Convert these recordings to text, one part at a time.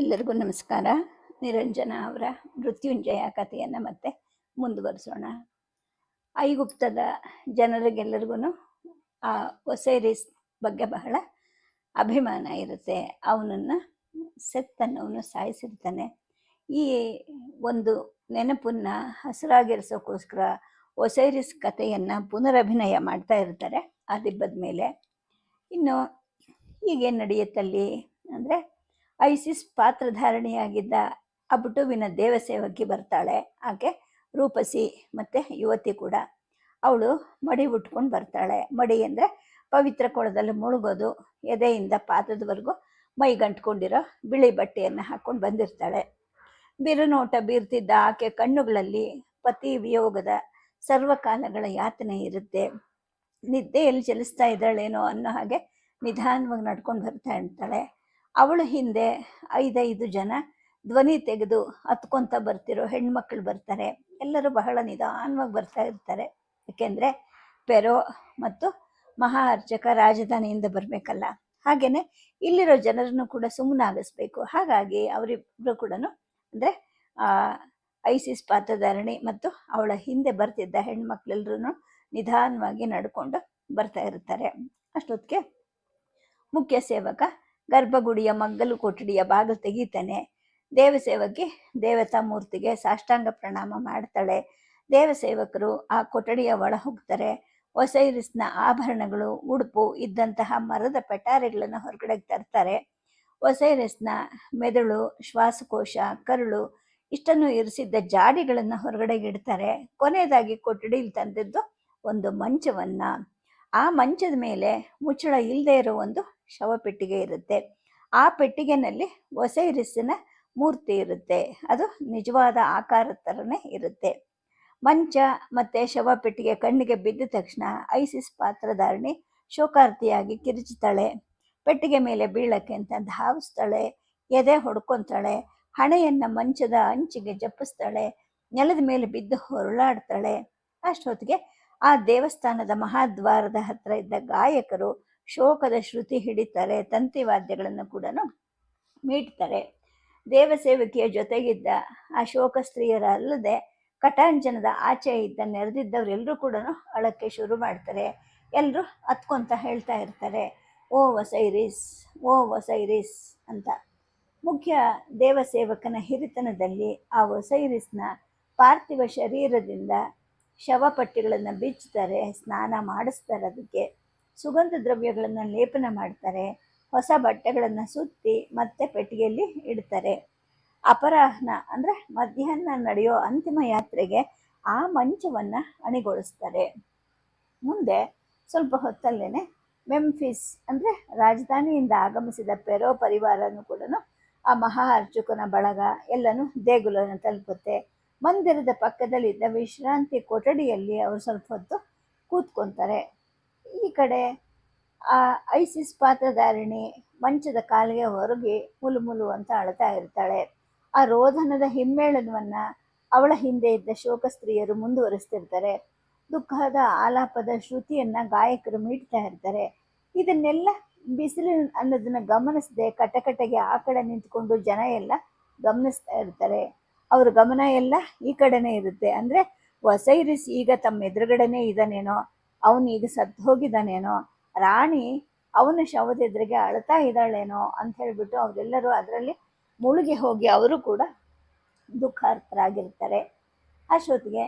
ಎಲ್ಲರಿಗೂ ನಮಸ್ಕಾರ. ನಿರಂಜನ ಅವರ ಮೃತ್ಯುಂಜಯ ಕಥೆಯನ್ನು ಮತ್ತೆ ಮುಂದುವರಿಸೋಣ. ಐಗುಪ್ತದ ಜನರಿಗೆಲ್ಲರಿಗೂ ಆ ಒಸೈರಿಸ್ ಬಗ್ಗೆ ಬಹಳ ಅಭಿಮಾನ ಇರುತ್ತೆ. ಅವನನ್ನು ಸೆತ್ತನ್ನವನು ಸಾಯಿಸಿರ್ತಾನೆ. ಈ ಒಂದು ನೆನಪನ್ನು ಹಸಿರಾಗಿರಿಸೋಕ್ಕೋಸ್ಕರ ಒಸೈರಿಸ್ ಕಥೆಯನ್ನು ಪುನರಭಿನಯ ಮಾಡ್ತಾ ಇರ್ತಾರೆ ಆ ದಿಬ್ಬದ ಮೇಲೆ. ಇನ್ನು ಈಗೇನು ನಡೆಯುತ್ತಲ್ಲಿ ಅಂದರೆ ಐಸಿಸ್ ಪಾತ್ರಧಾರಣೆಯಾಗಿದ್ದ ಅಬುಟುವಿನ ದೇವಸೇವಕಿ ಬರ್ತಾಳೆ. ಆಕೆ ರೂಪಸಿ ಮತ್ತು ಯುವತಿ ಕೂಡ. ಅವಳು ಮಡಿ ಉಟ್ಕೊಂಡು ಬರ್ತಾಳೆ. ಮಡಿ ಅಂದರೆ ಪವಿತ್ರ ಕೊಳದಲ್ಲಿ ಮುಳುಗೋದು, ಎದೆಯಿಂದ ಪಾದದವರೆಗೂ ಮೈ ಗಂಟ್ಕೊಂಡಿರೋ ಬಿಳಿ ಬಟ್ಟೆಯನ್ನು ಹಾಕ್ಕೊಂಡು ಬಂದಿರ್ತಾಳೆ. ಬಿರುನೋಟ ಬೀರ್ತಿದ್ದ ಆಕೆ ಕಣ್ಣುಗಳಲ್ಲಿ ಪತಿ ವಿಯೋಗದ ಸರ್ವಕಾಲಗಳ ಯಾತನೆ ಇರುತ್ತೆ. ನಿದ್ದೆಯಲ್ಲಿ ಚಲಿಸ್ತಾ ಇದ್ದಾಳೇನೋ ಅನ್ನೋ ಹಾಗೆ ನಿಧಾನವಾಗಿ ನಡ್ಕೊಂಡು ಬರ್ತಾ ಇರ್ತಾಳೆ. ಅವಳ ಹಿಂದೆ ಐದೈದು ಜನ ಧ್ವನಿ ತೆಗೆದು ಹತ್ಕೊಂತ ಬರ್ತಿರೋ ಹೆಣ್ಮಕ್ಳು ಬರ್ತಾರೆ. ಎಲ್ಲರೂ ಬಹಳ ನಿಧಾನವಾಗಿ ಬರ್ತಾ ಇರ್ತಾರೆ. ಯಾಕೆಂದ್ರೆ ಪೆರೋ ಮತ್ತು ಮಹಾ ಅರ್ಚಕ ರಾಜಧಾನಿಯಿಂದ ಬರಬೇಕಲ್ಲ. ಹಾಗೆಯೇ ಇಲ್ಲಿರೋ ಜನರನ್ನು ಕೂಡ ಸುಮ್ಮನಾಗಿಸ್ಬೇಕು. ಹಾಗಾಗಿ ಅವರಿಬ್ಬರು ಕೂಡ ಅಂದರೆ ಐಸಿಸ್ ಪಾತ್ರಧಾರಣಿ ಮತ್ತು ಅವಳ ಹಿಂದೆ ಬರ್ತಿದ್ದ ಹೆಣ್ಮಕ್ಳೆಲ್ಲರೂ ನಿಧಾನವಾಗಿ ನಡ್ಕೊಂಡು ಬರ್ತಾ ಇರ್ತಾರೆ. ಅಷ್ಟೊತ್ತಿಗೆ ಮುಖ್ಯ ಸೇವಕ ಗರ್ಭಗುಡಿಯ ಮಗ್ಗಲು ಕೊಠಡಿಯ ಬಾಗಿಲು ತೆಗೀತಾನೆ. ದೇವಸೇವಕಿ ದೇವತಾ ಮೂರ್ತಿಗೆ ಸಾಷ್ಟಾಂಗ ಪ್ರಣಾಮ ಮಾಡ್ತಾಳೆ. ದೇವಸೇವಕರು ಆ ಕೊಠಡಿಯ ಒಳ ಹೋಗ್ತಾರೆ. ಒಸೈರಿಸ್ನ ಆಭರಣಗಳು, ಉಡುಪು ಇದ್ದಂತಹ ಮರದ ಪೆಟಾರಿಗಳನ್ನು ಹೊರಗಡೆ ತರ್ತಾರೆ. ಒಸೈರಿಸ್ನ ಮೆದುಳು, ಶ್ವಾಸಕೋಶ, ಕರುಳು ಇಷ್ಟನ್ನು ಇರಿಸಿದ್ದ ಜಾಡಿಗಳನ್ನು ಹೊರಗಡೆಗೆ ಇಡ್ತಾರೆ. ಕೊನೆಯದಾಗಿ ಕೊಠಡಿಯಲ್ಲಿ ತಂದಿದ್ದು ಒಂದು ಮಂಚವನ್ನು. ಆ ಮಂಚದ ಮೇಲೆ ಮುಚ್ಚಳ ಇಲ್ಲದೆ ಇರೋ ಒಂದು ಶವಪೆಟ್ಟಿಗೆ ಇರುತ್ತೆ. ಆ ಪೆಟ್ಟಿಗೆನಲ್ಲಿ ಒಸೈರಿಸ್ಸಿನ ಮೂರ್ತಿ ಇರುತ್ತೆ. ಅದು ನಿಜವಾದ ಆಕಾರದ ಥರನೇ ಇರುತ್ತೆ. ಮಂಚ ಮತ್ತು ಶವ ಪೆಟ್ಟಿಗೆ ಕಣ್ಣಿಗೆ ಬಿದ್ದ ತಕ್ಷಣ ಐಸಿಸ್ ಪಾತ್ರಧಾರಣಿ ಶೋಕಾರ್ತಿಯಾಗಿ ಕಿರಿಚುತ್ತಾಳೆ. ಪೆಟ್ಟಿಗೆ ಮೇಲೆ ಬೀಳಕ್ಕೆ ಅಂತ ಧಾವಿಸ್ತಾಳೆ. ಎದೆ ಹೊಡ್ಕೊತಾಳೆ. ಹಣೆಯನ್ನು ಮಂಚದ ಅಂಚಿಗೆ ಜಪ್ಪಿಸ್ತಾಳೆ. ನೆಲದ ಮೇಲೆ ಬಿದ್ದು ಹೊರಳಾಡ್ತಾಳೆ. ಅಷ್ಟೊತ್ತಿಗೆ ಆ ದೇವಸ್ಥಾನದ ಮಹಾದ್ವಾರದ ಹತ್ರ ಇದ್ದ ಗಾಯಕರು ಶೋಕದ ಶ್ರುತಿ ಹಿಡಿತಾರೆ, ತಂತಿ ವಾದ್ಯಗಳನ್ನು ಕೂಡ ಮೀಟ್ತಾರೆ. ದೇವಸೇವಕಿಯ ಜೊತೆಗಿದ್ದ ಆ ಶೋಕ ಸ್ತ್ರೀಯರ ಅಲ್ಲದೆ ಕಟಾಂಜನದ ಆಚೆ ಇದ್ದ ನೆರೆದಿದ್ದವರೆಲ್ಲರೂ ಕೂಡ ಅಳಕ್ಕೆ ಶುರು ಮಾಡ್ತಾರೆ. ಎಲ್ಲರೂ ಹತ್ಕೊಂತ ಹೇಳ್ತಾ ಇರ್ತಾರೆ, ಓ ವಸೈರಿಸ್ ಓ ವಸೈರಿಸ್ ಅಂತ. ಮುಖ್ಯ ದೇವಸೇವಕನ ಹಿರಿತನದಲ್ಲಿ ಆ ವಸೈರಿಸ್ನ ಪಾರ್ಥಿವ ಶರೀರದಿಂದ ಶವಪಟ್ಟಿಗಳನ್ನು ಬಿಚ್ಚುತ್ತಾರೆ ಸ್ನಾನ ಮಾಡಿಸ್ತಾರೆ ಅದಕ್ಕೆ. ಸುಗಂಧ ದ್ರವ್ಯಗಳನ್ನು ಲೇಪನ ಮಾಡ್ತಾರೆ. ಹೊಸ ಬಟ್ಟೆಗಳನ್ನು ಸುತ್ತಿ ಮತ್ತೆ ಪೆಟ್ಟಿಗೆಯಲ್ಲಿ ಇಡ್ತಾರೆ. ಅಪರಾಹ್ನ ಅಂದರೆ ಮಧ್ಯಾಹ್ನ ನಡೆಯೋ ಅಂತಿಮ ಯಾತ್ರೆಗೆ ಆ ಮಂಚವನ್ನು ಅಣಿಗೊಳಿಸ್ತಾರೆ. ಮುಂದೆ ಸ್ವಲ್ಪ ಹೊತ್ತಲ್ಲೇ ಮೆಂಫಿಸ್ ಅಂದರೆ ರಾಜಧಾನಿಯಿಂದ ಆಗಮಿಸಿದ ಪೆರೋ ಪರಿವಾರನೂ ಕೂಡ ಆ ಮಹಾ ಅರ್ಚಕನ ಬಳಗ ಎಲ್ಲನೂ ದೇಗುಲನ ತಲುಪುತ್ತೆ. ಮಂದಿರದ ಪಕ್ಕದಲ್ಲಿದ್ದ ವಿಶ್ರಾಂತಿ ಕೊಠಡಿಯಲ್ಲಿ ಅವರು ಸ್ವಲ್ಪ ಹೊತ್ತು ಕೂತ್ಕೊತಾರೆ. ಈ ಕಡೆ ಆ ಐಸಿಸ್ ಪಾತ್ರಧಾರಿಣಿ ಮಂಚದ ಕಾಲಿಗೆ ಹೊರಗೆ ಮುಲು ಮುಲು ಅಂತ ಅಳ್ತಾ ಇರ್ತಾಳೆ. ಆ ರೋಧನದ ಹಿಮ್ಮೇಳನವನ್ನು ಅವಳ ಹಿಂದೆ ಇದ್ದ ಶೋಕ ಸ್ತ್ರೀಯರು ಮುಂದುವರಿಸ್ತಿರ್ತಾರೆ. ದುಃಖದ ಆಲಾಪದ ಶ್ರುತಿಯನ್ನು ಗಾಯಕರು ಮೀಟ್ತಾ ಇರ್ತಾರೆ. ಇದನ್ನೆಲ್ಲ ಬಿಸಿಲು ಅನ್ನೋದನ್ನ ಗಮನಿಸದೆ ಕಟಕಟೆಗೆ ಆ ಕಡೆ ನಿಂತ್ಕೊಂಡು ಜನ ಎಲ್ಲ ಗಮನಿಸ್ತಾ ಇರ್ತಾರೆ. ಅವ್ರ ಗಮನ ಎಲ್ಲ ಈ ಕಡೆನೇ ಇರುತ್ತೆ. ಅಂದರೆ ವಸೈರಿಸ್ ಈಗ ತಮ್ಮ ಎದುರುಗಡೆನೇ ಇದ್ದಾನೇನೋ ಅವನು ಈಗ ಸತ್ತು ಹೋಗಿದ್ದಾನೇನೋ, ರಾಣಿ ಅವನ ಶವದ ಎದುರಿಗೆ ಅಳ್ತಾ ಇದ್ದಾಳೇನೋ ಅಂತ ಹೇಳಿಬಿಟ್ಟು ಅವರೆಲ್ಲರೂ ಅದರಲ್ಲಿ ಮುಳುಗಿ ಹೋಗಿ ಅವರು ಕೂಡ ದುಃಖಾರ್ಥರಾಗಿರ್ತಾರೆ. ಅಷ್ಟೊತ್ತಿಗೆ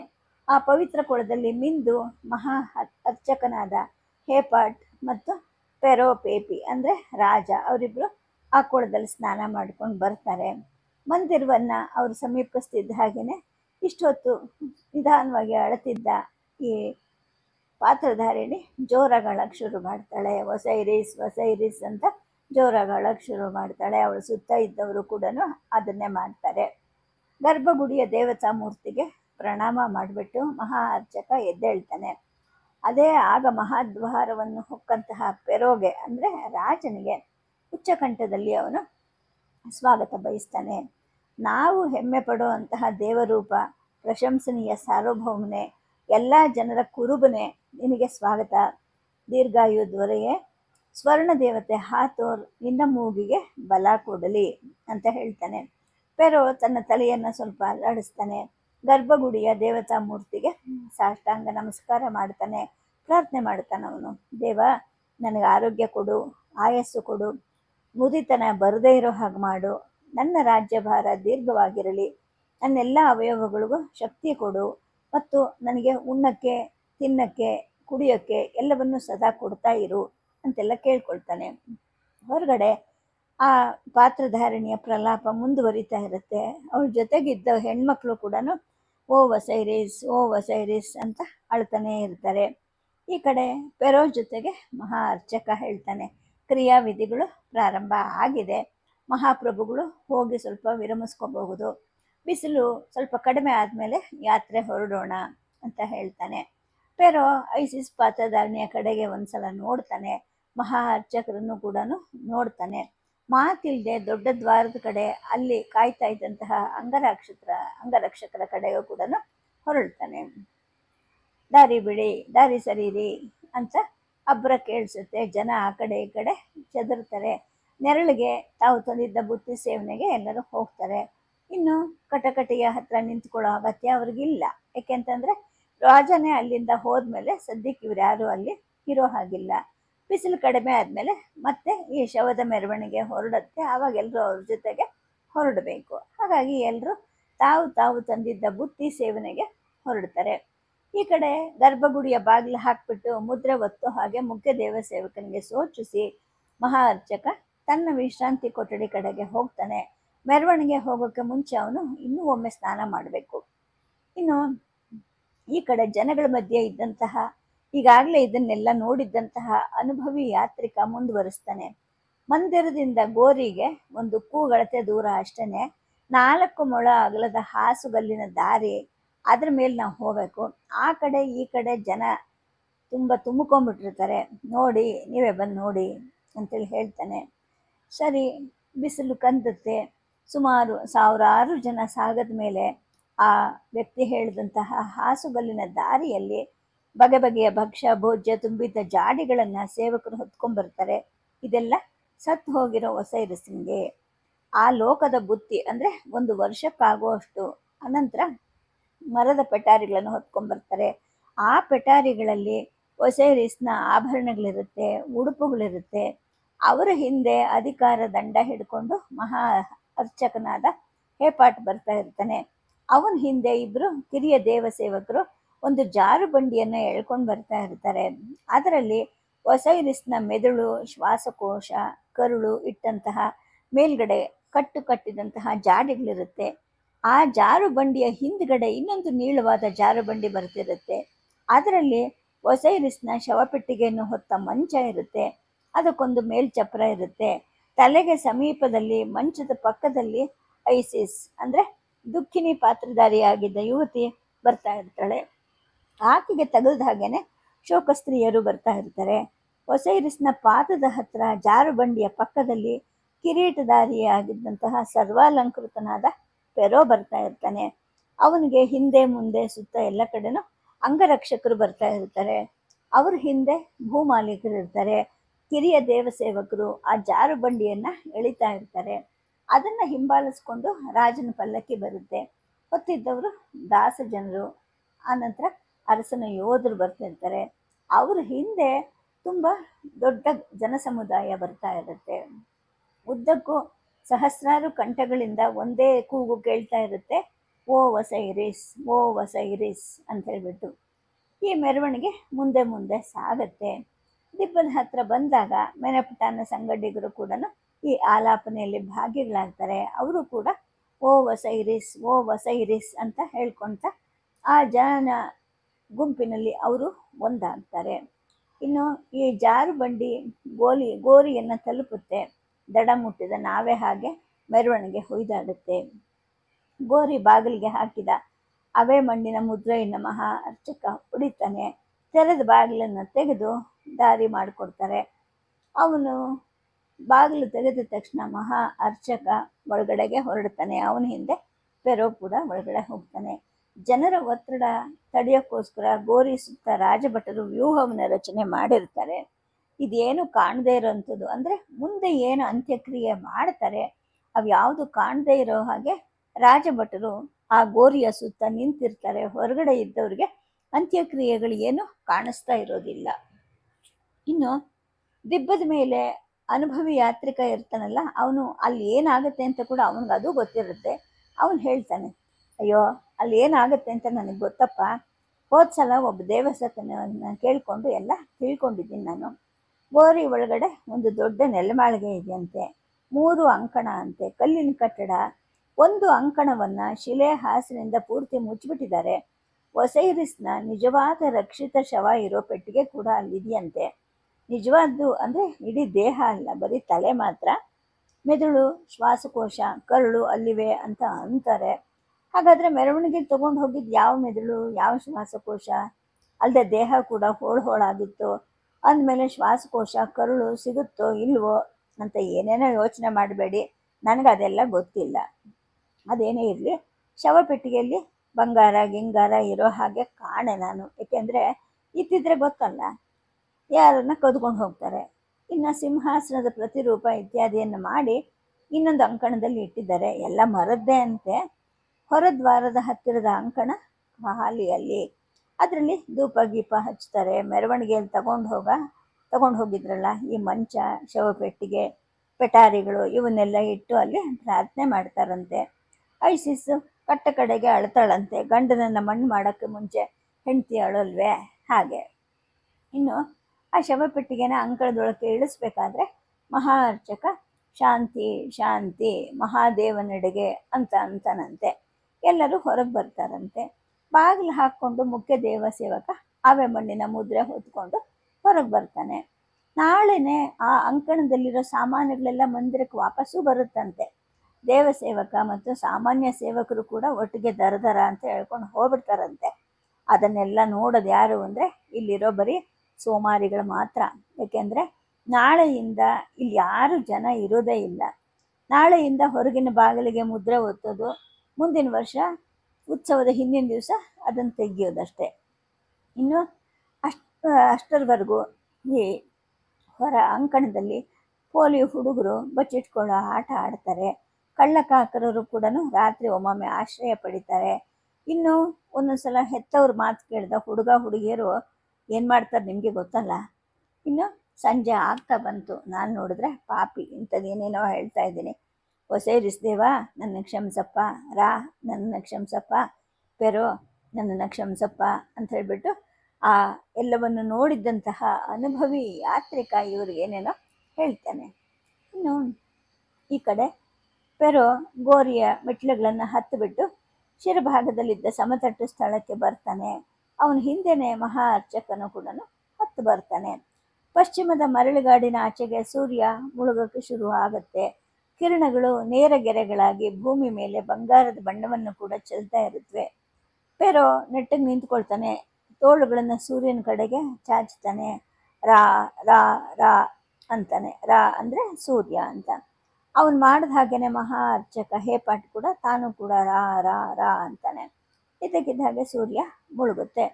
ಆ ಪವಿತ್ರ ಕೊಳದಲ್ಲಿ ಮಿಂದು ಮಹಾ ಅರ್ಚಕನಾದ ಹೇಪಾಟ್ ಮತ್ತು ಪೆರೋ ಪೇಪಿ ಅಂದರೆ ರಾಜ ಅವರಿಬ್ಬರು ಆ ಕೊಳದಲ್ಲಿ ಸ್ನಾನ ಮಾಡ್ಕೊಂಡು ಬರ್ತಾರೆ. ಮಂದಿರವನ್ನು ಅವರು ಸಮೀಪಿಸ್ತಿದ್ದ ಹಾಗೆಯೇ ಇಷ್ಟೊತ್ತು ನಿಧಾನವಾಗಿ ಅಳತಿದ್ದ ಈ ಪಾತ್ರಧಾರಿಣಿ ಜೋರಗಳಕ್ಕೆ ಶುರು ಮಾಡ್ತಾಳೆ. ಹೊಸೈರಿಸ್ ಹೊಸೈರಿಸ್ ಅಂತ ಜೋರಗಳಕ್ಕೆ ಶುರು ಮಾಡ್ತಾಳೆ. ಅವಳು ಸುತ್ತ ಇದ್ದವರು ಕೂಡ ಅದನ್ನೇ ಮಾಡ್ತಾರೆ. ಗರ್ಭಗುಡಿಯ ದೇವತಾ ಮೂರ್ತಿಗೆ ಪ್ರಣಾಮ ಮಾಡಿಬಿಟ್ಟು ಮಹಾ ಅರ್ಚಕ ಎದ್ದೇಳ್ತಾನೆ. ಅದೇ ಆಗ ಮಹಾದ್ವಾರವನ್ನು ಹೊಕ್ಕಂತಹ ಪೆರೋಗೆ ಅಂದರೆ ರಾಜನಿಗೆ ಉಚ್ಚಕಂಠದಲ್ಲಿ ಅವನು ಸ್ವಾಗತ ಬಯಸ್ತಾನೆ. ನಾವು ಹೆಮ್ಮೆ ಪಡುವಂತಹ ದೇವರೂಪ, ಪ್ರಶಂಸನೀಯ ಸಾರ್ವಭೌಮನೆ ಎಲ್ಲ ಜನರ ಕುರುಬನೆ ನಿನಗೆ ಸ್ವಾಗತ. ದೀರ್ಘಾಯು ದೊರೆಯೇ ಸ್ವರ್ಣ ದೇವತೆ ಹಾತೋರ್ ನಿನ್ನ ಮೂಗಿಗೆ ಬಲ ಕೊಡಲಿ ಅಂತ ಹೇಳ್ತಾನೆ. ಪೆರೋ ತನ್ನ ತಲೆಯನ್ನು ಸ್ವಲ್ಪ ಅಲ್ಲಾಡಿಸ್ತಾನೆ ಗರ್ಭಗುಡಿಯ ದೇವತಾ ಮೂರ್ತಿಗೆ ಸಾಷ್ಟಾಂಗ ನಮಸ್ಕಾರ ಮಾಡ್ತಾನೆ. ಪ್ರಾರ್ಥನೆ ಮಾಡ್ತಾನೆ ಅವನು. ದೇವ, ನನಗೆ ಆರೋಗ್ಯ ಕೊಡು, ಆಯಸ್ಸು ಕೊಡು, ಮುದಿತನ ಬರದೇ ಇರೋ ಹಾಗೆ ಮಾಡು. ನನ್ನ ರಾಜ್ಯಭಾರ ದೀರ್ಘವಾಗಿರಲಿ. ನನ್ನೆಲ್ಲ ಅವಯವಗಳಿಗೂ ಶಕ್ತಿ ಕೊಡು. ಮತ್ತು ನನಗೆ ಉಣ್ಣಕ್ಕೆ, ತಿನ್ನಕ್ಕೆ, ಕುಡಿಯೋಕ್ಕೆ ಎಲ್ಲವನ್ನು ಸದಾ ಕೊಡ್ತಾ ಇರು ಅಂತೆಲ್ಲ ಕೇಳ್ಕೊಳ್ತಾನೆ. ಹೊರಗಡೆ ಆ ಪಾತ್ರಧಾರಣಿಯ ಪ್ರಲಾಪ ಮುಂದುವರಿತಾ ಇರುತ್ತೆ. ಅವ್ರ ಜೊತೆಗಿದ್ದ ಹೆಣ್ಮಕ್ಳು ಕೂಡ ಓ ವಸೈರಿಸ್ ಓ ವಸೈರಿಸ್ ಅಂತ ಅಳ್ತಾನೆ ಇರ್ತಾರೆ. ಈ ಕಡೆ ಪೆರೋ ಜೊತೆಗೆ ಮಹಾ ಅರ್ಚಕ ಹೇಳ್ತಾನೆ, ಕ್ರಿಯಾವಿಧಿಗಳು ಪ್ರಾರಂಭ ಆಗಿದೆ. ಮಹಾಪ್ರಭುಗಳು ಹೋಗಿ ಸ್ವಲ್ಪ ವಿರಮಿಸ್ಕೋಬಹುದು. ಬಿಸಿಲು ಸ್ವಲ್ಪ ಕಡಿಮೆ ಆದಮೇಲೆ ಯಾತ್ರೆ ಹೊರಡೋಣ ಅಂತ ಹೇಳ್ತಾನೆ. ಪೆರೋ ಐಸಿಸ್ ಪಾತ್ರಧಾರಣಿಯ ಕಡೆಗೆ ಒಂದ್ಸಲ ನೋಡ್ತಾನೆ. ಮಹಾ ಅರ್ಚಕರನ್ನು ಕೂಡ ನೋಡ್ತಾನೆ. ಮಾತಿಲ್ದೆ ದೊಡ್ಡ ದ್ವಾರದ ಕಡೆ ಅಲ್ಲಿ ಕಾಯ್ತಾ ಇದ್ದಂತಹ ಅಂಗರಕ್ಷತ್ರ, ಅಂಗರಕ್ಷಕರ ಕಡೆಗೂ ಕೂಡ ಹೊರಡ್ತಾನೆ. ದಾರಿ ಬಿಡಿ, ದಾರಿ ಸರೀರಿ ಅಂತ ಅಬ್ಬರ ಕೇಳಿಸುತ್ತೆ. ಜನ ಆ ಕಡೆ ಈ ಕಡೆ ಚದುರ್ತಾರೆ. ನೆರಳಿಗೆ ತಾವು ತಂದಿದ್ದ ಬುತ್ತಿ ಸೇವನೆಗೆ ಎಲ್ಲರೂ ಹೋಗ್ತಾರೆ. ಇನ್ನು ಕಟಕಟೆಯ ಹತ್ರ ನಿಂತ್ಕೊಳ್ಳೋ ಅಗತ್ಯ ಅವ್ರಿಗಿಲ್ಲ. ಯಾಕೆಂತಂದ್ರೆ ರಾಜನೇ ಅಲ್ಲಿಂದ ಹೋದ್ಮೇಲೆ ಸದ್ಯಕ್ಕೆ ಇವ್ರು ಯಾರು ಅಲ್ಲಿ ಇರೋ ಹಾಗಿಲ್ಲ ಬಿಸಿಲು ಕಡಿಮೆ ಆದಮೇಲೆ ಮತ್ತೆ ಈ ಶವದ ಮೆರವಣಿಗೆ ಹೊರಡುತ್ತೆ. ಆವಾಗ ಎಲ್ಲರೂ ಅವ್ರ ಜೊತೆಗೆ ಹೊರಡಬೇಕು. ಹಾಗಾಗಿ ಎಲ್ಲರೂ ತಾವು ತಾವು ತಂದಿದ್ದ ಬುತ್ತಿ ಸೇವನೆಗೆ ಹೊರಡ್ತಾರೆ. ಈ ಕಡೆ ಗರ್ಭಗುಡಿಯ ಬಾಗಿಲು ಹಾಕ್ಬಿಟ್ಟು ಮುದ್ರೆ ಒತ್ತು ಹಾಗೆ ಮುಖ್ಯ ದೇವ ಸೇವಕನಿಗೆ ಸೋಚಿಸಿ ಮಹಾ ಅರ್ಚಕ ತನ್ನ ವಿಶ್ರಾಂತಿ ಕೊಠಡಿ ಕಡೆಗೆ ಹೋಗ್ತಾನೆ. ಮೆರವಣಿಗೆ ಹೋಗೋಕ್ಕೆ ಮುಂಚೆ ಅವನು ಇನ್ನೂ ಒಮ್ಮೆ ಸ್ನಾನ ಮಾಡಬೇಕು. ಇನ್ನು ಈ ಕಡೆ ಜನಗಳ ಮಧ್ಯೆ ಇದ್ದಂತಹ, ಈಗಾಗಲೇ ಇದನ್ನೆಲ್ಲ ನೋಡಿದ್ದಂತಹ ಅನುಭವಿ ಯಾತ್ರಿಕ ಮುಂದುವರಿಸ್ತಾನೆ. ಮಂದಿರದಿಂದ ಗೋರಿಗೆ ಒಂದು ಕೂಗಳತೆ ದೂರ ಅಷ್ಟೇ ನಾಲ್ಕು ಮೊಳ ಅಗಲದ ಹಾಸುಗಲ್ಲಿನ ದಾರಿ ಅದ್ರ ಮೇಲೆ ನಾವು ಹೋಗಬೇಕು. ಆ ಕಡೆ ಈ ಕಡೆ ಜನ ತುಂಬ ತುಂಬಿಕೊಂಡ್ಬಿಟ್ಟಿರ್ತಾರೆ. ನೋಡಿ, ನೀವೇ ಬಂದು ನೋಡಿ ಅಂತೇಳಿ ಹೇಳ್ತಾನೆ. ಸರಿ, ಬಿಸಿಲು ಕಂದುತ್ತೆ ಸುಮಾರು ಸಾವಿರಾರು ಜನ ಸಾಗದ ಮೇಲೆ ಆ ವ್ಯಕ್ತಿ ಹೇಳಿದಂತಹ ಹಾಸುಗಲ್ಲಿನ ದಾರಿಯಲ್ಲಿ ಬಗೆ ಬಗೆಯ ಭಕ್ಷ್ಯ, ಭೋಜ್ಯ, ತುಂಬಿದ್ದ ಜಾಡಿಗಳನ್ನು ಸೇವಕರು ಹೊತ್ಕೊಂಡ್ಬರ್ತಾರೆ. ಇದೆಲ್ಲ ಸತ್ತು ಹೋಗಿರೋ ಹೊಸ ಆ ಲೋಕದ ಬುತ್ತಿ ಅಂದರೆ ಒಂದು ವರ್ಷಕ್ಕಾಗುವಷ್ಟು ಅನಂತರ ಮರದ ಪೆಟಾರಿಗಳನ್ನು ಹೊತ್ಕೊಂಡ್ಬರ್ತಾರೆ. ಆ ಪೆಟಾರಿಗಳಲ್ಲಿ ಒಸೈರಿಸ್ನ ಆಭರಣಗಳಿರುತ್ತೆ, ಉಡುಪುಗಳಿರುತ್ತೆ. ಅವರ ಹಿಂದೆ ಅಧಿಕಾರ ದಂಡ ಹಿಡ್ಕೊಂಡು ಮಹಾ ಅರ್ಚಕನಾದ ಹೇಪಾಟ್ ಬರ್ತಾ ಇರ್ತಾನೆ. ಅವನ ಹಿಂದೆ ಇಬ್ರು ಕಿರಿಯ ದೇವ ಸೇವಕರು ಒಂದು ಜಾರು ಬಂಡಿಯನ್ನು ಎಳ್ಕೊಂಡು ಬರ್ತಾ ಇರ್ತಾರೆ. ಅದರಲ್ಲಿ ಒಸೈರಿಸ್ನ ಮೆದುಳು, ಶ್ವಾಸಕೋಶ, ಕರುಳು ಇಟ್ಟಂತಹ ಮೇಲ್ಗಡೆ ಕಟ್ಟು ಕಟ್ಟಿದಂತಹ ಜಾಡಿಗಳಿರುತ್ತೆ. ಆ ಜಾರು ಬಂಡಿಯ ಹಿಂದ್ಗಡೆ ಇನ್ನೊಂದು ನೀಳವಾದ ಜಾರು ಬಂಡಿ ಬರ್ತಿರುತ್ತೆ. ಅದರಲ್ಲಿ ಒಸೈರಿಸ್ನ ಶವಪೆಟ್ಟಿಗೆಯನ್ನು ಹೊತ್ತ ಮಂಚ ಇರುತ್ತೆ. ಅದಕ್ಕೊಂದು ಮೇಲ್ಚಪ್ರ ಇರುತ್ತೆ. ತಲೆಗೆ ಸಮೀಪದಲ್ಲಿ, ಮಂಚದ ಪಕ್ಕದಲ್ಲಿ ಐಸಿಸ್ ಅಂದರೆ ದುಃಖಿನಿ ಪಾತ್ರಧಾರಿಯಾಗಿದ್ದ ಯುವತಿ ಬರ್ತಾ ಇರ್ತಾಳೆ. ಆಕೆಗೆ ತಗಲ್ದ ಹಾಗೇನೆ ಶೋಕಸ್ತ್ರೀಯರು ಬರ್ತಾ ಇರ್ತಾರೆ. ಒಸೈರಿಸ್ನ ಪಾದದ ಹತ್ರ ಜಾರುಬಂಡಿಯ ಪಕ್ಕದಲ್ಲಿ ಕಿರೀಟಧಾರಿಯಾಗಿದ್ದಂತಹ ಸರ್ವಾಲಂಕೃತನಾದ ಪೆರೋ ಬರ್ತಾ ಇರ್ತಾನೆ. ಅವನಿಗೆ ಹಿಂದೆ ಮುಂದೆ ಸುತ್ತ ಎಲ್ಲ ಕಡೆನೂ ಅಂಗರಕ್ಷಕರು ಬರ್ತಾ ಇರ್ತಾರೆ. ಅವ್ರ ಹಿಂದೆ ಭೂಮಾಲೀಕರು ಇರ್ತಾರೆ. ಕಿರಿಯ ದೇವಸೇವಕರು ಆ ಜಾರು ಬಂಡಿಯನ್ನ ಎಳಿತಾ ಇರ್ತಾರೆ. ಅದನ್ನ ಹಿಂಬಾಲಿಸ್ಕೊಂಡು ರಾಜನ ಪಲ್ಲಕ್ಕಿ ಬರುತ್ತೆ. ಹೊತ್ತಿದ್ದವರು ದಾಸ ಜನರು ಆನಂತರ ಅರಸನ ಯೋಧರು ಬರ್ತಿರ್ತಾರೆ ಅವ್ರ ಹಿಂದೆ ತುಂಬ ದೊಡ್ಡ ಜನಸಮುದಾಯ ಬರ್ತಾ ಇರುತ್ತೆ. ಉದ್ದಕ್ಕೂ ಸಹಸ್ರಾರು ಕಂಠಗಳಿಂದ ಒಂದೇ ಕೂಗು ಕೇಳ್ತಾ ಇರುತ್ತೆ. ಓ ವಸೈರಿಸ್ ಓ ವಸೈರಿಸ್ ಅಂತ ಹೇಳ್ಬಿಟ್ಟು. ಈ ಮೆರವಣಿಗೆ ಮುಂದೆ ಮುಂದೆ ಸಾಗತ್ತೆ. ದಿಬ್ಬದ ಹತ್ರ ಬಂದಾಗ ಮೆನಪುಟಾನ ಸಂಗಡಿಗರು ಕೂಡ ಈ ಆಲಾಪನೆಯಲ್ಲಿ ಭಾಗಿಗಳಾಗ್ತಾರೆ. ಅವರು ಕೂಡ, ಓ ವಸೈರಿಸ್ ಓ ವಸೈರಿಸ್ ಅಂತ ಹೇಳ್ಕೊತ ಆ ಜನ ಗುಂಪಿನಲ್ಲಿ ಅವರು ಒಂದಾಗ್ತಾರೆ. ಇನ್ನು ಈ ಜಾರು ಬಂಡಿ ಗೋಲಿ, ಗೋರಿಯನ್ನು ತಲುಪುತ್ತೆ. ದಡ ಮುಟ್ಟಿದ ನಾವೇ ಹಾಗೆ ಮೆರವಣಿಗೆ ಹೊಯ್ದಾಡುತ್ತೆ. ಗೋರಿ ಬಾಗಿಲಿಗೆ ಹಾಕಿದ ಅವೇ ಮಣ್ಣಿನ ಮುದ್ರೆಯನ್ನು ಮಹಾ ಅರ್ಚಕ ಹೊಡಿತಾನೆ ತೆರೆದ ಬಾಗಿಲನ್ನು ತೆಗೆದು ದಾರಿ ಮಾಡಿಕೊಡ್ತಾರೆ. ಅವನು ಬಾಗಿಲು ತೆಗೆದ ತಕ್ಷಣ ಮಹಾ ಅರ್ಚಕ ಒಳಗಡೆಗೆ ಹೊರಡ್ತಾನೆ. ಅವನ ಹಿಂದೆ ಪೆರೋ ಕೂಡ ಒಳಗಡೆ ಹೋಗ್ತಾನೆ. ಜನರ ಒತ್ತಡ ತಡೆಯೋಕ್ಕೋಸ್ಕರ ಗೋರಿ ಸುತ್ತ ರಾಜಭಟರು ವ್ಯೂಹವನ್ನು ರಚನೆ ಮಾಡಿರ್ತಾರೆ. ಇದೇನು ಕಾಣದೇ ಇರೋವಂಥದ್ದು ಅಂದರೆ ಮುಂದೆ ಏನು ಅಂತ್ಯಕ್ರಿಯೆ ಮಾಡ್ತಾರೆ ಅವು ಯಾವುದು ಕಾಣದೇ ಇರೋ ಹಾಗೆ ರಾಜಭಟರು ಆ ಗೋರಿಯ ಸುತ್ತ ನಿಂತಿರ್ತಾರೆ. ಹೊರಗಡೆ ಇದ್ದವ್ರಿಗೆ ಅಂತ್ಯಕ್ರಿಯೆಗಳು ಏನು ಕಾಣಿಸ್ತಾ ಇರೋದಿಲ್ಲ. ಇನ್ನು ದಿಬ್ಬದ ಮೇಲೆ ಅನುಭವಿ ಯಾತ್ರಿಕ ಇರ್ತಾನಲ್ಲ, ಅವನು ಅಲ್ಲಿ ಏನಾಗುತ್ತೆ ಅಂತ ಕೂಡ ಅವನಿಗೆ ಅದು ಗೊತ್ತಿರುತ್ತೆ. ಅವನು ಹೇಳ್ತಾನೆ, ಅಯ್ಯೋ, ಅಲ್ಲಿ ಏನಾಗುತ್ತೆ ಅಂತ ನನಗೆ ಗೊತ್ತಪ್ಪ. ಹೋದ ಸಲ ಒಬ್ಬ ದೇವಸತನವನ್ನು ಕೇಳಿಕೊಂಡು ಎಲ್ಲ ತಿಳ್ಕೊಂಡಿದ್ದೀನಿ ನಾನು. ಗೋರಿ ಒಳಗಡೆ ಒಂದು ದೊಡ್ಡ ನೆಲಮಾಳಿಗೆ ಇದೆಯಂತೆ. ಮೂರು ಅಂಕಣ ಅಂತೆ. ಕಲ್ಲಿನ ಕಟ್ಟಡ. ಒಂದು ಅಂಕಣವನ್ನ ಶಿಲೆ ಹಾಸಿನಿಂದ ಪೂರ್ತಿ ಮುಚ್ಚಿಬಿಟ್ಟಿದ್ದಾರೆ. ಒಸೈರಿಸ್ನ ನಿಜವಾದ ರಕ್ಷಿತ ಶವ ಇರೋ ಪೆಟ್ಟಿಗೆ ಕೂಡ ಅಲ್ಲಿದೆಯಂತೆ ನಿಜವಾದ್ದು ಅಂದರೆ ಇಡೀ ದೇಹ ಅಲ್ಲ, ಬರೀ ತಲೆ ಮಾತ್ರ. ಮೆದುಳು, ಶ್ವಾಸಕೋಶ, ಕರುಳು ಅಲ್ಲಿವೆ ಅಂತ ಅಂತಾರೆ. ಹಾಗಾದರೆ ಮೆರವಣಿಗೆ ತೊಗೊಂಡು ಹೋಗಿದ್ದು ಯಾವ ಮೆದುಳು, ಯಾವ ಶ್ವಾಸಕೋಶ? ಅಲ್ಲದೆ ದೇಹ ಕೂಡ ಹೋಳು ಹೋಳಾಗಿತ್ತು. ಅಂದಮೇಲೆ ಶ್ವಾಸಕೋಶ, ಕರುಳು ಸಿಗುತ್ತೋ ಇಲ್ವೋ ಅಂತ ಏನೇನೋ ಯೋಚನೆ ಮಾಡಬೇಡಿ. ನನಗೆ ಅದೆಲ್ಲ ಗೊತ್ತಿಲ್ಲ. ಅದೇನೇ ಇರಲಿ ಶವಪೆಟ್ಟಿಗೆಯಲ್ಲಿ ಬಂಗಾರ, ಗಿಂಗಾರ ಇರೋ ಹಾಗೆ ಕಾಣೆ ನಾನು. ಏಕೆಂದರೆ ಇದ್ದಿದ್ರೆ ಗೊತ್ತಲ್ಲ ಯಾರನ್ನ ಕದ್ಕೊಂಡು ಹೋಗ್ತಾರೆ. ಇನ್ನು ಸಿಂಹಾಸನದ ಪ್ರತಿರೂಪ ಇತ್ಯಾದಿಯನ್ನು ಮಾಡಿ ಇನ್ನೊಂದು ಅಂಕಣದಲ್ಲಿ ಇಟ್ಟಿದ್ದಾರೆ. ಎಲ್ಲ ಮರದ್ದೇ ಅಂತೆ. ಹೊರದ್ವಾರದ ಹತ್ತಿರದ ಅಂಕಣ ಮಹಾಲಿಯಲ್ಲಿ. ಅದರಲ್ಲಿ ಧೂಪ ಗೀಪ ಹಚ್ತಾರೆ ಮೆರವಣಿಗೆಯಲ್ಲಿ ತಗೊಂಡು ಹೋಗ, ತಗೊಂಡು ಹೋಗಿದ್ರಲ್ಲ, ಈ ಮಂಚ, ಶವಪೆಟ್ಟಿಗೆ, ಪೆಟಾರಿಗಳು ಇವನ್ನೆಲ್ಲ ಇಟ್ಟು ಅಲ್ಲಿ ಪ್ರಾರ್ಥನೆ ಮಾಡ್ತಾರಂತೆ. ಐಸಿಸ್ ಕಟ್ಟ ಕಡೆಗೆ ಅಳ್ತಾಳಂತೆ. ಗಂಡನನ್ನು ಮಣ್ಣು ಮಾಡೋಕ್ಕೆ ಮುಂಚೆ ಹೆಂಡತಿ ಅಳಲ್ವೇ? ಹಾಗೆ. ಇನ್ನು ಆ ಶವಪೆಟ್ಟಿಗೆನ ಅಂಕಣದೊಳಕ್ಕೆ ಇಳಿಸ್ಬೇಕಾದ್ರೆ ಮಹಾ ಅರ್ಚಕ ಶಾಂತಿ ಶಾಂತಿ, ಮಹಾದೇವನಡೆಗೆ ಅಂತ ಅಂತನಂತೆ. ಎಲ್ಲರೂ ಹೊರಗೆ ಬರ್ತಾರಂತೆ. ಬಾಗಿಲು ಹಾಕ್ಕೊಂಡು ಮುಖ್ಯ ದೇವ ಸೇವಕ ಆವೆ ಮಣ್ಣಿನ ಮುದ್ರೆ ಹೊತ್ಕೊಂಡು ಹೊರಗೆ ಬರ್ತಾನೆ. ನಾಳೆನೆ ಆ ಅಂಕಣದಲ್ಲಿರೋ ಸಾಮಾನುಗಳೆಲ್ಲ ಮಂದಿರಕ್ಕೆ ವಾಪಸ್ಸು ಬರುತ್ತಂತೆ. ದೇವ ಸೇವಕ ಮತ್ತು ಸಾಮಾನ್ಯ ಸೇವಕರು ಕೂಡ ಒಟ್ಟಿಗೆ ದರ ದರ ಅಂತ ಹೇಳ್ಕೊಂಡು ಹೋಗ್ಬಿಡ್ತಾರಂತೆ. ಅದನ್ನೆಲ್ಲ ನೋಡೋದು ಯಾರು ಅಂದರೆ ಇಲ್ಲಿರೋ ಬರೀ ಸೋಮಾರಿಗಳು ಮಾತ್ರ. ಏಕೆಂದರೆ ನಾಳೆಯಿಂದ ಇಲ್ಲಿ ಯಾರು ಜನ ಇರೋದೇ ಇಲ್ಲ. ನಾಳೆಯಿಂದ ಹೊರಗಿನ ಬಾಗಿಲಿಗೆ ಮುದ್ರೆ ಒತ್ತೋದು, ಮುಂದಿನ ವರ್ಷ ಉತ್ಸವದ ಹಿಂದಿನ ದಿವಸ ಅದನ್ನು ತೆಗೆಯೋದಷ್ಟೇ. ಇನ್ನು ಅಷ್ಟು ಅಷ್ಟರವರೆಗೂ ಈ ಹೊರ ಅಂಕಣದಲ್ಲಿ ಪೋಲಿಯೋ ಹುಡುಗರು ಬಚ್ಚಿಟ್ಕೊಳ್ಳೋ ಆಟ ಆಡ್ತಾರೆ. ಕಳ್ಳಕಾಕರರು ಕೂಡ ರಾತ್ರಿ ಒಮ್ಮೊಮ್ಮೆ ಆಶ್ರಯ ಪಡಿತಾರೆ. ಇನ್ನು ಒಂದೊಂದು ಸಲ ಹೆತ್ತವ್ರ ಮಾತು ಕೇಳಿದ ಹುಡುಗ ಹುಡುಗಿಯರು ಏನು ಮಾಡ್ತಾರೆ ನಿಮಗೆ ಗೊತ್ತಲ್ಲ? ಇನ್ನು ಸಂಜೆ ಆಗ್ತಾ ಬಂತು. ನಾನು ನೋಡಿದ್ರೆ ಪಾಪಿ ಇಂಥದ್ದೇನೇನೋ ಹೇಳ್ತಾ ಇದ್ದೀನಿ. ಹೊಸೇರಿಸ್ದೇವ ನನ್ನ ಕ್ಷಮಿಸಪ್ಪ. ರಾ, ನನ್ನ ಕ್ಷಮಿಸಪ್ಪ. ಪೆರೋ, ನನ್ನ ಕ್ಷಮಿಸಪ್ಪ. ಅಂತ ಹೇಳಿಬಿಟ್ಟು ಆ ಎಲ್ಲವನ್ನು ನೋಡಿದ್ದಂತಹ ಅನುಭವಿ ಯಾತ್ರಿಕ ಇವ್ರಿಗೆ ಏನೇನೋ ಹೇಳ್ತಾನೆ. ಇನ್ನು ಈ ಕಡೆ ಪೆರೋ ಗೋರಿಯ ಮೆಟ್ಲುಗಳನ್ನು ಹತ್ತಿಬಿಟ್ಟು ಶಿರಭಾಗದಲ್ಲಿದ್ದ ಸಮತಟ್ಟು ಸ್ಥಳಕ್ಕೆ ಬರ್ತಾನೆ. ಅವನ ಹಿಂದೆನೆ ಮಹಾ ಅರ್ಚಕನು ಕೂಡ ಹತ್ತು ಬರ್ತಾನೆ. ಪಶ್ಚಿಮದ ಮರಳುಗಾಡಿನ ಆಚೆಗೆ ಸೂರ್ಯ ಮುಳುಗಕ್ಕೆ ಶುರು ಆಗತ್ತೆ. ಕಿರಣಗಳು ನೇರ ಗೆರೆಗಳಾಗಿ ಭೂಮಿ ಮೇಲೆ ಬಂಗಾರದ ಬಣ್ಣವನ್ನು ಕೂಡ ಚೆಲ್ತಾ ಇರುತ್ತವೆ ಪೆರೋ ನೆಟ್ಟಿಗೆ ನಿಂತ್ಕೊಳ್ತಾನೆ. ತೋಳುಗಳನ್ನು ಸೂರ್ಯನ ಕಡೆಗೆ ಚಾಚ್ತಾನೆ ರಾ ರಾ ರಾ ಅಂತಾನೆ. ರಾ ಅಂದರೆ ಸೂರ್ಯ ಅಂತ. ಅವನು ಮಾಡಿದ ಹಾಗೇನೆ ಮಹಾ ಅರ್ಚಕ ಹೇಪಾಟ್ ಕೂಡ ತಾನು ಕೂಡ ರಾ ರಾ ರಾ ಅಂತಾನೆ. ಇದಕ್ಕಿದ್ದ ಹಾಗೆ ಸೂರ್ಯ ಮುಳುಗುತ್ತೆ.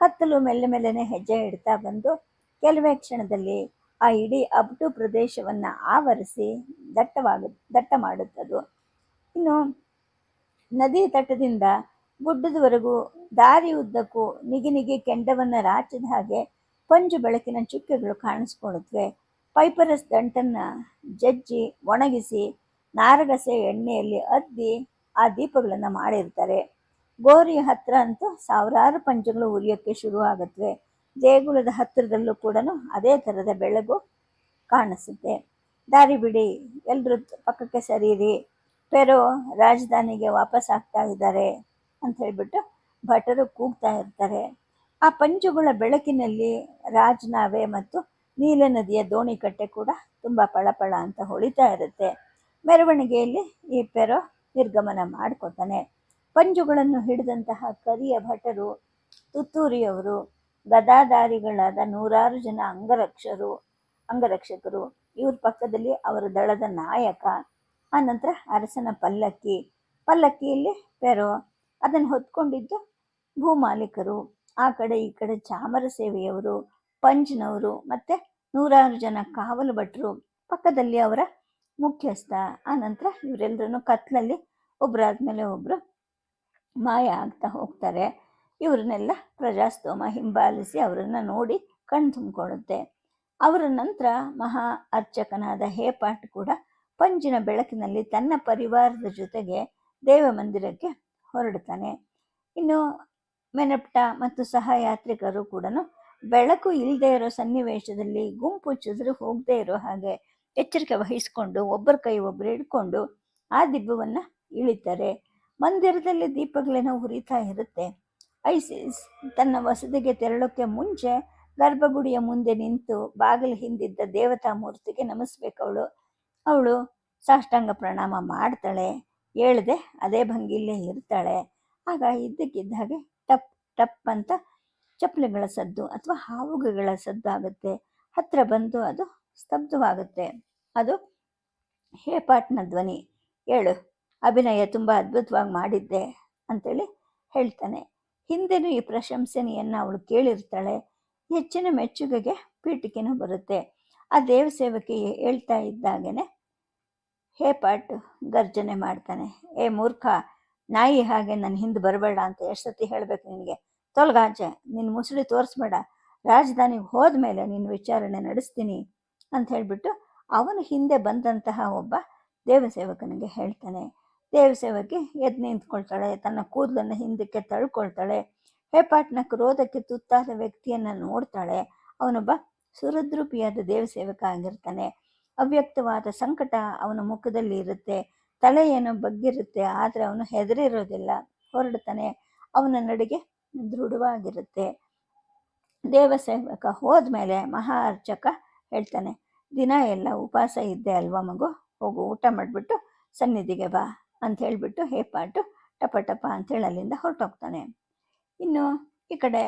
ಕತ್ತಲು ಮೆಲ್ಲ ಮೆಲ್ಲನೆ ಹೆಜ್ಜೆ ಇಡ್ತಾ ಬಂದು ಕೆಲವೇ ಕ್ಷಣದಲ್ಲಿ ಆ ಇಡೀ ಅಬ್ಟು ಪ್ರದೇಶವನ್ನು ಆವರಿಸಿ ದಟ್ಟವಾಗ, ದಟ್ಟ ಮಾಡುತ್ತದು. ಇನ್ನು ನದಿ ತಟದಿಂದ ಗುಡ್ಡದವರೆಗೂ ದಾರಿ ಉದ್ದಕ್ಕೂ ನಿಗಿ ನಿಗಿ ಕೆಂಡವನ್ನು ರಾಚಿದ ಹಾಗೆ ಪಂಜು ಬೆಳಕಿನ ಚುಕ್ಕೆಗಳು ಕಾಣಿಸ್ಕೊಳ್ಳುತ್ತವೆ. ಪೈಪರಸ್ ದಂಟನ್ನು ಜಜ್ಜಿ, ಒಣಗಿಸಿ ನಾರಗಸೆ ಎಣ್ಣೆಯಲ್ಲಿ ಅದ್ದಿ ಆ ದೀಪಗಳನ್ನು ಮಾಡಿರ್ತಾರೆ. ಗೋರಿ ಹತ್ತಿರ ಅಂತೂ ಸಾವಿರಾರು ಪಂಜಗಳು ಉರಿಯೋಕ್ಕೆ ಶುರು ಆಗುತ್ತವೆ ದೇಗುಲದ ಹತ್ತಿರದಲ್ಲೂ ಕೂಡ ಅದೇ ಥರದ ಬೆಳಗು ಕಾಣಿಸುತ್ತೆ. ದಾರಿ ಬಿಡಿ ಎಲ್ಲರೂ ಪಕ್ಕಕ್ಕೆ ಸರೀರಿ ಪೆರೋ ರಾಜಧಾನಿಗೆ ವಾಪಸ್ ಆಗ್ತಾ ಇದ್ದಾರೆ ಅಂತ ಹೇಳಿಬಿಟ್ಟು ಭಟರು ಕೂಗ್ತಾ ಇರ್ತಾರೆ. ಆ ಪಂಜುಗಳ ಬೆಳಕಿನಲ್ಲಿ ರಾಜನಾವೆ ಮತ್ತು ನೀಲ ನದಿಯ ದೋಣಿಕಟ್ಟೆ ಕೂಡ ತುಂಬ ಪಳಪಳ ಅಂತ ಹೊಳಿತಾ ಇರುತ್ತೆ. ಮೆರವಣಿಗೆಯಲ್ಲಿ ಈ ಪೆರೋ ನಿರ್ಗಮನ ಮಾಡ್ಕೊತಾನೆ. ಪಂಜುಗಳನ್ನು ಹಿಡಿದಂತಹ ಕರಿಯ ಭಟರು, ತುತ್ತೂರಿಯವರು, ಗದಾಧಾರಿಗಳಾದ ನೂರಾರು ಜನ ಅಂಗರಕ್ಷರು, ಅಂಗರಕ್ಷಕರು. ಇವ್ರ ಪಕ್ಕದಲ್ಲಿ ಅವರ ದಳದ ನಾಯಕ ಆನಂತರ ಅರಸನ ಪಲ್ಲಕ್ಕಿ. ಪಲ್ಲಕ್ಕಿಯಲ್ಲಿ ಪೆರೋ. ಅದನ್ನು ಹೊತ್ಕೊಂಡಿದ್ದು ಭೂಮಾಲೀಕರು. ಆ ಕಡೆ ಈ ಕಡೆ ಚಾಮರ ಸೇವೆಯವರು, ಪಂಜ್ನವರು ಮತ್ತು ನೂರಾರು ಜನ ಕಾವಲು ಭಟ್ರು. ಪಕ್ಕದಲ್ಲಿ ಅವರ ಮುಖ್ಯಸ್ಥ. ಆನಂತರ ಇವರೆಲ್ಲರೂ ಕತ್ಲಲ್ಲಿ ಒಬ್ಬರಾದ್ಮೇಲೆ ಒಬ್ಬರು ಮಾಯ ಆಗ್ತಾ ಹೋಗ್ತಾರೆ. ಇವ್ರನ್ನೆಲ್ಲ ಪ್ರಜಾಸ್ತೋಮ ಹಿಂಬಾಲಿಸಿ ಅವರನ್ನು ನೋಡಿ ಕಣ್ ತುಂಬಿಕೊಳ್ಳುತ್ತೆ. ಅವರ ನಂತರ ಮಹಾ ಅರ್ಚಕನಾದ ಹೇಪಾಟ್ ಕೂಡ ಪಂಜಿನ ಬೆಳಕಿನಲ್ಲಿ ತನ್ನ ಪರಿವಾರದ ಜೊತೆಗೆ ದೇವ ಮಂದಿರಕ್ಕೆ ಹೊರಡ್ತಾನೆ ಇನ್ನು ಮೆನಪ್ಟ ಮತ್ತು ಸಹಯಾತ್ರಿಕರು ಕೂಡ ಬೆಳಕು ಇಲ್ಲದೆ ಇರೋ ಸನ್ನಿವೇಶದಲ್ಲಿ ಗುಂಪು ಚದುರು ಹೋಗದೇ ಇರೋ ಹಾಗೆ ಎಚ್ಚರಿಕೆ ವಹಿಸಿಕೊಂಡು ಒಬ್ಬರ ಕೈ ಒಬ್ಬರು ಹಿಡ್ಕೊಂಡು ಆ ದಿಬ್ಬವನ್ನು ಇಳಿತಾರೆ. ಮಂದಿರದಲ್ಲಿ ದೀಪಗಳೇನೋ ಉರಿತಾ ಇರುತ್ತೆ. ಐಸಿಸ್ ತನ್ನ ವಸತಿಗೆ ತೆರಳೋಕ್ಕೆ ಮುಂಚೆ ಗರ್ಭಗುಡಿಯ ಮುಂದೆ ನಿಂತು ಬಾಗಿಲು ಹಿಂದಿದ್ದ ದೇವತಾ ಮೂರ್ತಿಗೆ ನಮಿಸ್ಬೇಕು. ಅವಳು ಸಾಷ್ಟಾಂಗ ಪ್ರಣಾಮ ಮಾಡ್ತಾಳೆ. ಹೇಳ್ದೆ, ಅದೇ ಭಂಗಿಲ್ಲೇ ಇರ್ತಾಳೆ. ಆಗ ಇದ್ದಕ್ಕಿದ್ದ ಹಾಗೆ ಟಪ್ ಟಪ್ ಅಂತ ಚಪ್ಪಲಿಗಳ ಸದ್ದು ಅಥವಾ ಹಾವುಗಳ ಸದ್ದು ಆಗುತ್ತೆ. ಹತ್ರ ಬಂದು ಅದು ಸ್ತಬ್ಧವಾಗುತ್ತೆ. ಅದು ಹೇಪಾಟ್ನ ಧ್ವನಿ. ಹೇಳು. ಅಭಿನಯ ತುಂಬ ಅದ್ಭುತವಾಗಿ ಮಾಡಿದ್ದೆ ಅಂತೇಳಿ ಹೇಳ್ತಾನೆ. ಹಿಂದೆನೂ ಈ ಪ್ರಶಂಸನೆಯನ್ನು ಅವಳು ಕೇಳಿರ್ತಾಳೆ, ಹೆಚ್ಚಿನ ಮೆಚ್ಚುಗೆಗೆ ಪೀಠಿಕೆನೂ ಬರುತ್ತೆ. ಆ ದೇವ ಸೇವಕಿ ಹೇಳ್ತಾ ಹೇ ಪಾಟ್, ಗರ್ಜನೆ ಮಾಡ್ತಾನೆ, ಏ ಮೂರ್ಖ, ನಾಯಿ ಹಾಗೆ ನನ್ನ ಹಿಂದೆ ಬರಬೇಡ ಅಂತ ಎಷ್ಟು ಸತಿ ಹೇಳಬೇಕು ನಿನಗೆ? ತೊಲಗಾಚೆ ನಿನ್ನ ಮುಸುಳಿ ತೋರಿಸ್ಬೇಡ. ರಾಜಧಾನಿಗೆ ಹೋದ ಮೇಲೆ ನಿನ್ನ ವಿಚಾರಣೆ ನಡೆಸ್ತೀನಿ ಅಂತ ಹೇಳಿಬಿಟ್ಟು ಅವನು ಹಿಂದೆ ಬಂದಂತಹ ಒಬ್ಬ ದೇವಸೇವಕನಿಗೆ ಹೇಳ್ತಾನೆ. ದೇವಸೇವಕಿ ಎದ್ದು ನಿಂತ್ಕೊಳ್ತಾಳೆ. ತನ್ನ ಕೂದಲನ್ನು ಹಿಂದಕ್ಕೆ ತಳ್ಕೊಳ್ತಾಳೆ. ಹೆಪಾಟ್ನ ಕ್ರೋಧಕ್ಕೆ ತುತ್ತಾದ ವ್ಯಕ್ತಿಯನ್ನು ನೋಡ್ತಾಳೆ. ಅವನೊಬ್ಬ ಸುರದ್ರೂಪಿಯಾದ ದೇವಸೇವಕ ಆಗಿರ್ತಾನೆ ಅವ್ಯಕ್ತವಾದ ಸಂಕಟ ಅವನ ಮುಖದಲ್ಲಿ ಇರುತ್ತೆ. ತಲೆ ಏನೋ ಬಗ್ಗಿರುತ್ತೆ, ಆದರೆ ಅವನು ಹೆದರಿರೋದಿಲ್ಲ. ಹೊರಡ್ತಾನೆ. ಅವನ ನಡಿಗೆ ದೃಢವಾಗಿರುತ್ತೆ. ದೇವಸೇವಕ ಹೋದ್ಮೇಲೆ ಮಹಾ ಅರ್ಚಕ ಹೇಳ್ತಾನೆ, ದಿನ ಎಲ್ಲ ಉಪವಾಸ ಇದ್ದೆ ಅಲ್ವಾ ಮಗು? ಹೋಗು, ಊಟ ಮಾಡಿಬಿಟ್ಟು ಸನ್ನಿಧಿಗೆ ಬಾ. ಅಂತ ಹೇಳಿಬಿಟ್ಟು ಹೇಪಾಟು ಟಪ ಟಪ ಅಂತೇಳಿ ಅಲ್ಲಿಂದ ಹೊರಟೋಗ್ತಾನೆ. ಇನ್ನು ಈ ಕಡೆ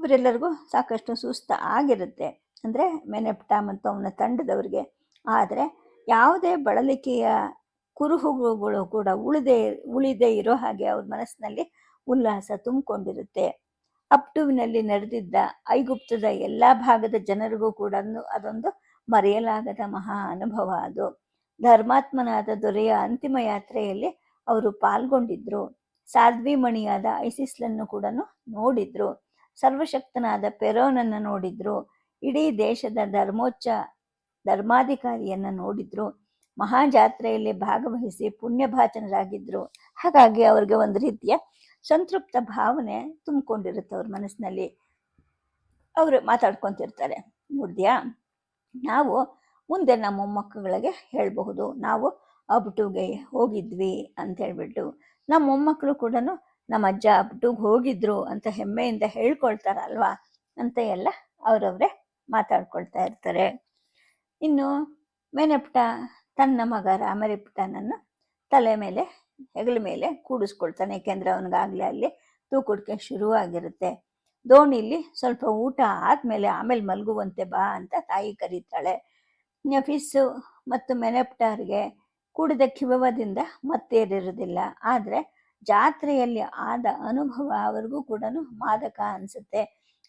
ಇವರೆಲ್ಲರಿಗೂ ಸಾಕಷ್ಟು ಸುಸ್ತ ಆಗಿರುತ್ತೆ. ಅಂದರೆ ಮೆನೆಪ್ಟ ಮತ್ತು ಅವನ ತಂಡದವರಿಗೆ. ಆದರೆ ಯಾವುದೇ ಬಳಲಿಕೆಯ ಕುರುಹುಗಳು ಕೂಡ ಉಳಿದೇ ಉಳಿದೇ ಇರೋ ಹಾಗೆ ಅವ್ರ ಮನಸ್ಸಿನಲ್ಲಿ ಉಲ್ಲಾಸ ತುಂಬಿಕೊಂಡಿರುತ್ತೆ. ಅಪ್ಟುವಿನಲ್ಲಿ ನಡೆದಿದ್ದ ಐಗುಪ್ತದ ಎಲ್ಲ ಭಾಗದ ಜನರಿಗೂ ಕೂಡ ಅದೊಂದು ಮರೆಯಲಾಗದ ಮಹಾ ಅನುಭವ ಅದು. ಧರ್ಮಾತ್ಮನಾದ ದೊರೆಯ ಅಂತಿಮ ಯಾತ್ರೆಯಲ್ಲಿ ಅವರು ಪಾಲ್ಗೊಂಡಿದ್ರು. ಸಾಧ್ವಿ ಮಣಿಯಾದ ಐಸಿಸ್ಲನ್ನು ಕೂಡ ನೋಡಿದ್ರು. ಸರ್ವಶಕ್ತನಾದ ಪೆರೋನನ್ನು ನೋಡಿದ್ರು. ಇಡೀ ದೇಶದ ಧರ್ಮೋಚ್ಚ ಧರ್ಮಾಧಿಕಾರಿಯನ್ನ ನೋಡಿದ್ರು. ಮಹಾಜಾತ್ರೆಯಲ್ಲಿ ಭಾಗವಹಿಸಿ ಪುಣ್ಯಭಾಚನರಾಗಿದ್ರು ಹಾಗಾಗಿ ಅವ್ರಿಗೆ ಒಂದು ರೀತಿಯ ಸಂತೃಪ್ತ ಭಾವನೆ ತುಂಬಿಕೊಂಡಿರುತ್ತೆ ಅವ್ರ ಮನಸ್ಸಿನಲ್ಲಿ. ಅವರು ಮಾತಾಡ್ಕೊತಿರ್ತಾರೆ. ನೋಡಿದ್ಯಾ? ನಾವು ಮುಂದೆ ನಮ್ಮ ಮೊಮ್ಮಕ್ಕಳಿಗೆ ಹೇಳಬಹುದು. ನಾವು ಅಬ್ಟುಗೆ ಹೋಗಿದ್ವಿ ಅಂತ ಹೇಳ್ಬಿಟ್ಟು. ನಮ್ಮ ಮೊಮ್ಮಕ್ಕಳು ಕೂಡ ನಮ್ಮ ಅಜ್ಜ ಅಬ್ಟುಗೆ ಹೋಗಿದ್ರು ಅಂತ ಹೆಮ್ಮೆಯಿಂದ ಹೇಳ್ಕೊಳ್ತಾರಲ್ವಾ ಅಂತ ಎಲ್ಲ ಅವರವರೇ ಮಾತಾಡ್ಕೊಳ್ತಾ ಇರ್ತಾರೆ. ಇನ್ನು ಮೆನೆಪ್ಟ ತನ್ನ ಮಗ ರಾಮರಿಪ್ಟನನ್ನು ತಲೆ ಮೇಲೆ, ಹೆಗಲ ಮೇಲೆ ಕೂಡಿಸ್ಕೊಳ್ತಾನೆ. ಯಾಕೆಂದ್ರೆ ಅವನಿಗಾಗಲೇ ಅಲ್ಲಿ ತೂಕುಡ್ಕೆ ಶುರುವಾಗಿರುತ್ತೆ. ದೋಣಿಲಿ ಸ್ವಲ್ಪ ಊಟ ಆದಮೇಲೆ ಆಮೇಲೆ ಮಲಗುವಂತೆ ಬಾ ಅಂತ ತಾಯಿ ಕರೀತಾಳೆ. ನಫೀಸು ಮತ್ತು ಮೆನೆಪ್ಟಾರ್ಗೆ ಕೂಡಿದ ಕಿವದಿಂದ ಮತ್ತೇರಿರುವುದಿಲ್ಲ. ಆದರೆ ಜಾತ್ರೆಯಲ್ಲಿ ಆದ ಅನುಭವ ಅವ್ರಿಗೂ ಕೂಡ ಮಾದಕ ಅನಿಸುತ್ತೆ.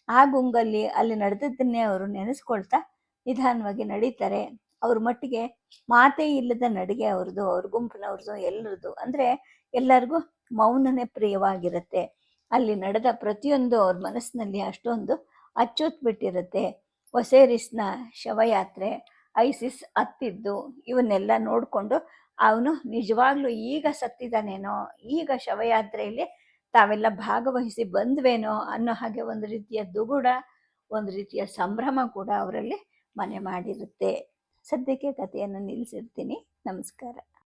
ಆ ಗುಂಗಲ್ಲಿ ಅಲ್ಲಿ ನಡೆದದ್ದನ್ನೇ ಅವರು ನೆನೆಸ್ಕೊಳ್ತಾ ನಿಧಾನವಾಗಿ ನಡೀತಾರೆ. ಅವ್ರ ಮಟ್ಟಿಗೆ ಮಾತೇ ಇಲ್ಲದ ನಡಿಗೆ ಅವ್ರದ್ದು, ಅವ್ರ ಗುಂಪಿನವ್ರದ್ದು, ಎಲ್ಲರದ್ದು. ಅಂದರೆ ಎಲ್ಲರಿಗೂ ಮೌನನೇ ಪ್ರಿಯವಾಗಿರುತ್ತೆ. ಅಲ್ಲಿ ನಡೆದ ಪ್ರತಿಯೊಂದು ಅವ್ರ ಮನಸ್ಸಿನಲ್ಲಿ ಅಷ್ಟೊಂದು ಅಚ್ಚೊತ್ ಬಿಟ್ಟಿರುತ್ತೆ ಒಸೇರಿಸ್ನ ಶವಯಾತ್ರೆ ಐಸಿಸ್ ಹತ್ತಿದ್ದು ಇವನ್ನೆಲ್ಲ ನೋಡಿಕೊಂಡು ಅವನು ನಿಜವಾಗ್ಲೂ ಈಗ ಸತ್ತಿದ್ದಾನೇನೋ ಈಗ ಶವಯಾತ್ರೆಯಲ್ಲಿ ತಾವೆಲ್ಲ ಭಾಗವಹಿಸಿ ಬಂದ್ವೇನೋ ಅನ್ನೋ ಹಾಗೆ ಒಂದು ರೀತಿಯ ದುಗುಡ, ಒಂದು ರೀತಿಯ ಸಂಭ್ರಮ ಕೂಡ ಅವರಲ್ಲಿ ಮನೆ ಮಾಡಿರುತ್ತೆ. ಸದ್ಯಕ್ಕೆ ಕಥೆಯನ್ನು ನಿಲ್ಲಿಸಿರ್ತೀನಿ. ನಮಸ್ಕಾರ.